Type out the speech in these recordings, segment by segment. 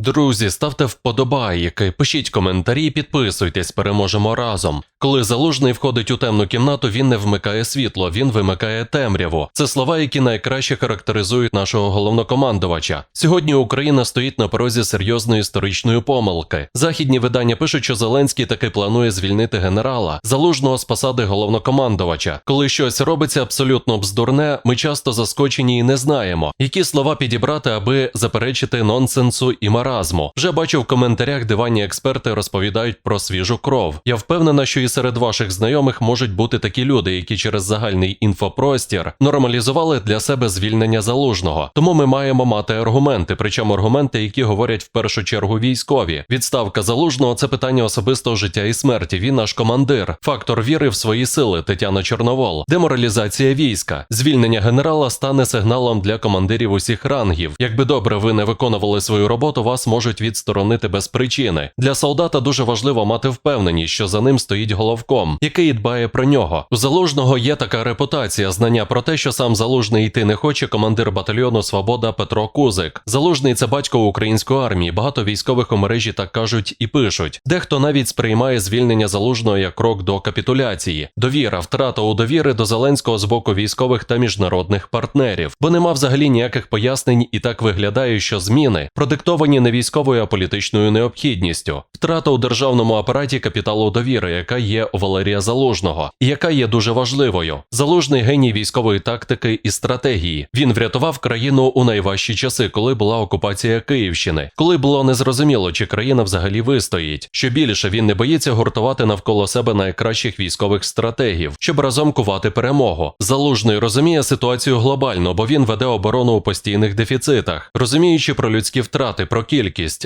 Друзі, ставте вподобайки, пишіть коментарі, підписуйтесь, переможемо разом. Коли залужний входить у темну кімнату, він не вмикає світло, він вимикає темряву. Це слова, які найкраще характеризують нашого головнокомандувача. Сьогодні Україна стоїть на порозі серйозної історичної помилки. Західні видання пишуть, що Зеленський таки планує звільнити генерала, залужного з посади головнокомандувача. Коли щось робиться абсолютно бздурне, ми часто заскочені і не знаємо, які слова підібрати, аби заперечити нонсенсу і маразму. Вже бачу в коментарях диванні експерти розповідають про свіжу кров. Я впевнена, що і серед ваших знайомих можуть бути такі люди, які через загальний інфопростір нормалізували для себе звільнення залужного. Тому ми маємо мати аргументи, причому аргументи, які говорять в першу чергу військові. Відставка залужного це питання особистого життя і смерті. Він наш командир, фактор віри в свої сили. Тетяна Чорновол, деморалізація війська, звільнення генерала стане сигналом для командирів усіх рангів. Якби добре ви не виконували свою роботу, вас можуть відсторонити без причини. Для солдата дуже важливо мати впевненість, що за ним стоїть головком, який дбає про нього. У залужного є така репутація, знання про те, що сам залужний йти не хоче. Командир батальйону Свобода Петро Кузик. Залужний це батько української армії. Багато військових у мережі так кажуть і пишуть. Дехто навіть сприймає звільнення залужного як крок до капітуляції. Довіра, втрата у довіри до Зеленського з боку військових та міжнародних партнерів, бо нема взагалі ніяких пояснень, і так виглядає, що зміни продиктовані не військовою, а політичною необхідністю. Втрата у державному апараті капіталу довіри, яка є у Валерія Залужного, яка є дуже важливою. Залужний геній військової тактики і стратегії. Він врятував країну у найважчі часи, коли була окупація Київщини, коли було незрозуміло, чи країна взагалі вистоїть. Що більше він не боїться гуртувати навколо себе найкращих військових стратегів, щоб разом кувати перемогу. Залужний розуміє ситуацію глобально, бо він веде оборону у постійних дефіцитах, розуміючи про людські втрати, про кількість,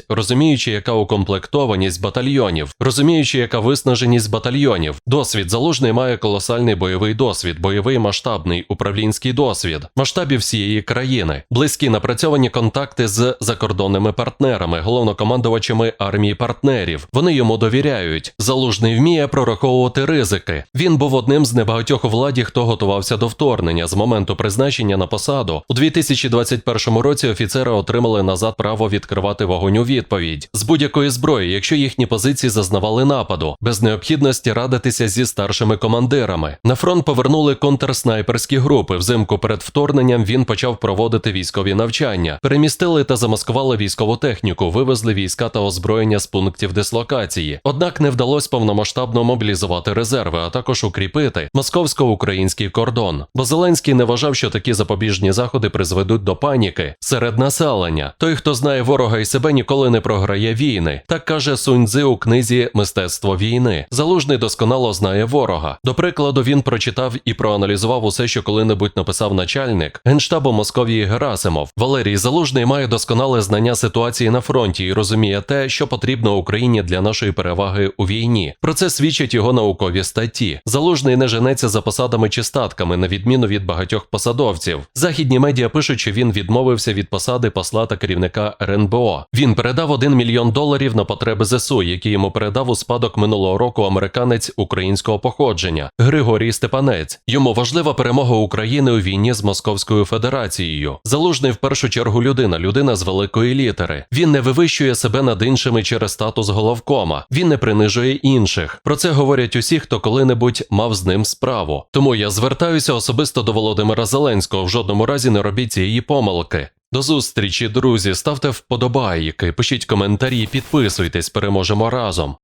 розуміючи, яка укомплектованість батальйонів, розуміючи, яка виснаженість батальйонів. Досвід залужний має колосальний бойовий досвід, бойовий масштабний управлінський досвід, масштабів всієї країни, близькі напрацьовані контакти з закордонними партнерами, головнокомандувачами армії партнерів. Вони йому довіряють. Залужний вміє прораховувати ризики. Він був одним з небагатьох у владі, хто готувався до вторгнення з моменту призначення на посаду. У 2021 році офіцери отримали назад право відкривати вогонь у відповідь з будь-якої зброї, якщо їхні позиції зазнавали нападу, без необхідності радитися зі старшими командирами. На фронт повернули контрснайперські групи. Взимку перед вторгненням він почав проводити військові навчання, перемістили та замаскували військову техніку, вивезли війська та озброєння з пунктів дислокації. Однак не вдалося повномасштабно мобілізувати резерви, а також укріпити московсько-український кордон. Бо Зеленський не вважав, що такі запобіжні заходи призведуть до паніки серед населення. Той, хто знає ворога і себе, ніколи не програє війни. Так каже Суньцзи у книзі Мистецтво війни. Залужний досконало знає ворога. До прикладу, він прочитав і проаналізував усе, що коли-небудь написав начальник генштабу Московії Герасимов. Валерій Залужний має досконале знання ситуації на фронті і розуміє те, що потрібно Україні для нашої переваги у війні. Про це свідчать його наукові статті. Залужний не женеться за посадами чи статками, на відміну від багатьох посадовців. Західні медіа пишуть, що він відмовився від посади посла та керівника РНБО. Він передав 1 мільйон доларів на потреби ЗСУ, які йому передав у спадок минулого року американець українського походження Григорій Степанець. Йому важлива перемога України у війні з Московською Федерацією. Залужний в першу чергу людина, людина з великої літери. Він не вивищує себе над іншими через статус головкома. Він не принижує інших. Про це говорять усі, хто коли-небудь мав з ним справу. Тому я звертаюся особисто до Володимира Зеленського. В жодному разі не робіть цієї помилки. До зустрічі, друзі. Ставте вподобайки, пишіть коментарі, підписуйтесь, переможемо разом.